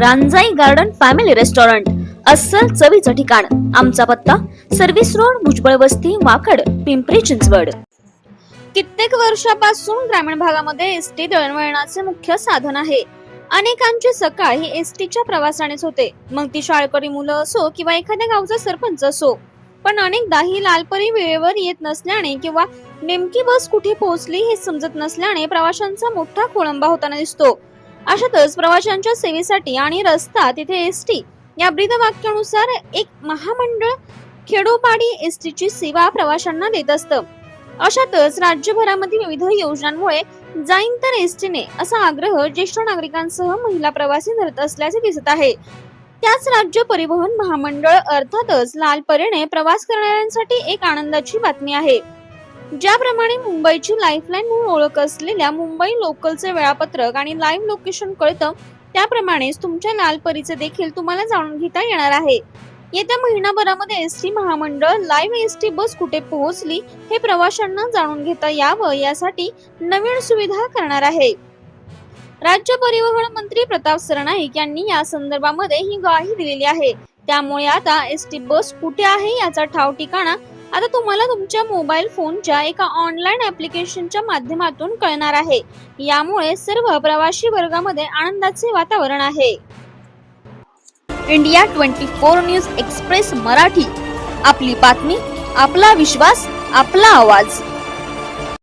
रांजाई garden family restaurant अस्सल चवीचं ठिकाण. आमचा पत्ता सर्व्हिस रोड भुजबळ वस्ती वाकड पिंपरी चिंचवड. कित्येक वर्षापासून ग्रामीण भागामध्ये एस टी दळणवळणाचे मुख्य साधन आहे. अनेकांची सकाळ ही एस टीच्या प्रवासानेच होते. मग ती शाळकरी मुलं असो किंवा एखाद्या गावचा सरपंच असो. पण अनेकदा ही लालपरी वेळेवर येत नसल्याने किंवा नेमकी बस कुठे पोहोचली हे समजत नसल्याने प्रवाशांचा मोठा खोळंबा होताना दिसतो. अशातच प्रवाशांच्या सेवेसाठी आणि रस्ता तिथे एस टी या ब्रीद वाक्यानुसार एक महामंडळ खेडोपाडी एस ची सेवा प्रवाशांना देत असतं. अशातच राज्यभरामध्ये विविध योजनांमुळे जाईन तर एसटीने असा आग्रह ज्येष्ठ नागरिकांसह महिला प्रवासी धरत असल्याचे दिसत आहे. त्याच राज्य परिवहन महामंडळ अर्थातच लाल परीने प्रवास करणाऱ्यांसाठी एक आनंदाची बातमी आहे. ज्याप्रमाणे मुंबईची लाईफलाईन म्हणून ओळख असलेल्या मुंबई लोकलचे वेळापत्रक आणि लाईव्ह लोकेशन कळतं त्याप्रमाणेच तुमच्या लालपरीचे देखील तुम्हाला जाणून घेता येणार आहे. येत्या महिनाभरामध्ये एस टी महामंडळ लाईव्ह एस टी बस कुठे पोहोचली हे प्रवाशांना जाणून घेता यावं यासाठी नवीन सुविधा करणार आहे. राज्य परिवहन मंत्री प्रताप सरनाईक यांनी या संदर्भामध्ये ही ग्वाही दिलेली आहे. त्यामुळे आता एस टी बस कुठे आहे याचा ठाव ठिकाणा आता तुम्हाला तुमच्या मोबाईल फोनच्या एका ऑनलाईन ऍप्लिकेशनच्या माध्यमातून कळणार आहे. यामुळे सर्व प्रवासी वर्गामध्ये आनंदाचे वातावरण आहे. India twenty four news express Marathi. आपली बातमी आपला विश्वास आपला आवाज.